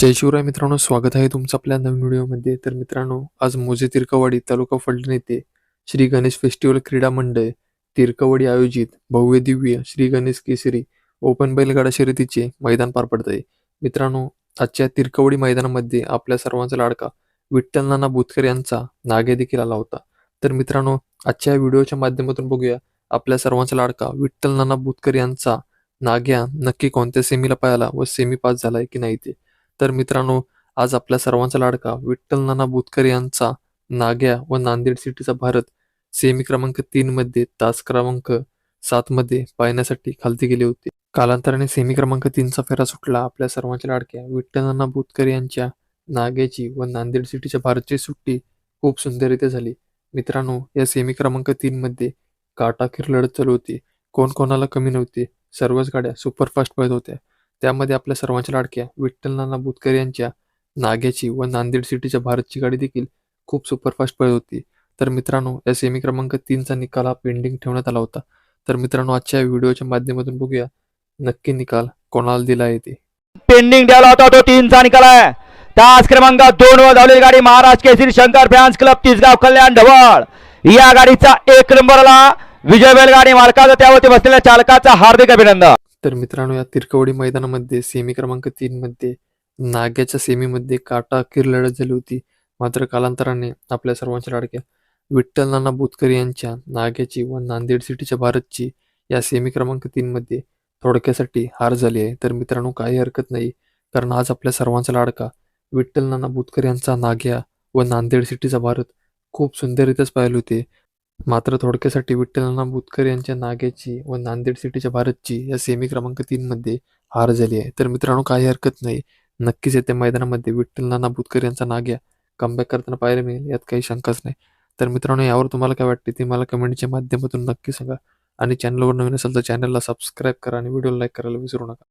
जय शिवराय मित्रांनो स्वागत आहे तुमचं आपल्या नवीन व्हिडिओमध्ये. तर मित्रांनो आज मोजे तिरकवाडी तालुका फलटण येथे श्री गणेश फेस्टिवल क्रीडा मंडळ तिरकवाडी आयोजित भव्य दिव्य श्री गणेश केसरी ओपन बैलगाडा शर्यतीचे मैदान पार पडत आहे. मित्रांनो आजच्या तिरकवडी मैदानामध्ये आपल्या सर्वांचा लाडका विठ्ठल नाना बुतकर यांचा नागे देखील आला होता. तर मित्रांनो आजच्या व्हिडिओच्या माध्यमातून बघूया आपल्या सर्वांचा लाडका विठ्ठल नाना बुतकर यांचा नाग्या नक्की कोणत्या सेमीला पाहिला व सेमी पास झालाय की नाही ते. तर मित्रांनो आज आपल्या सर्वांचा लाडका विठ्ठल नाना बुतकर यांचा नाग्या व नांदेड सिटीचा भारत सेमी क्रमांक तीन मध्ये तास क्रमांक सात मध्ये पाहण्यासाठी खालती गेले होते. कालांतराने सेमी क्रमांक तीनचा फेरा सुटला. आपल्या सर्वांच्या लाडक्या विठ्ठल नाना बुतकर यांच्या नाग्याची व नांदेड सिटीच्या भारतची सुट्टी खूप सुंदररित्या झाली. मित्रांनो या सेमी क्रमांक तीन मध्ये काटाखीर लढत चालू होती. कोण कोणाला कमी नव्हते. सर्वच गाड्या सुपरफास्ट पळत होत्या. त्यामध्ये आपल्या सर्वांच्या लाडक्या विठ्ठल नाना बुतकर यांच्या नाग्याची व नांदेड सिटीच्या भारतची गाडी देखील खूप सुपरफास्ट पळत होती. तर मित्रांनो या सेमी क्रमांक तीनचा निकाल हा पेंडिंग ठेवण्यात आला होता. तर मित्रांनो आजच्या व्हिडिओच्या माध्यमातून बघूया नक्की निकाल कोणाला दिला येते ते. पेंडिंग द्यायला होता तो तीनचा निकाल आहे. तास क्रमांक दोन वर धावलेली गाडी महाराज केसरी शंकर फॅन्स क्लब तिसगाव कल्याण ढवळ. या गाडीचा एक नंबरला विजय बैलगाडी मालकाचा त्यावरती बसलेल्या चालकाचा हार्दिक अभिनंदन. तर मित्रांनो या तिरकवडी मैदानामध्ये सेमी क्रमांक तीनमध्ये नाग्याच्या सेमीमध्ये काटा अखेर लढत झाली होती. मात्र कालांतराने आपल्या सर्वांच्या लाडक्या विठ्ठल नाना बुतकर यांच्या नाग्याची व नांदेड सिटीच्या भारतची या सेमी क्रमांक तीनमध्ये थोडक्यासाठी हार झाली आहे. तर मित्रांनो काही हरकत नाही कारण आज आपल्या सर्वांचा लाडका विठ्ठल नाना बुतकर यांचा नाग्या व नांदेड सिटीचा भारत खूप सुंदररित्याच पाहिले होते. मात्र थोडक्यासाठी विठ्ठल बुतकर यांच्या नाग्याची व नांदेड सिटीच्या भारतची या सेमी क्रमांक तीनमध्ये हार झाली आहे. तर मित्रांनो काही हरकत नाही. नक्कीच येत्या मैदानामध्ये विठ्ठलना बुतकर यांचा नाग्या कमबॅक करताना पाहायला मिळेल यात काही शंकाच नाही. तर मित्रांनो यावर तुम्हाला काय वाटते ते मला कमेंटच्या माध्यमातून नक्की सांगा. आणि चॅनलवर नवीन असेल तर चॅनलला सबस्क्राईब करा आणि व्हिडिओ लाईक करायला विसरू नका.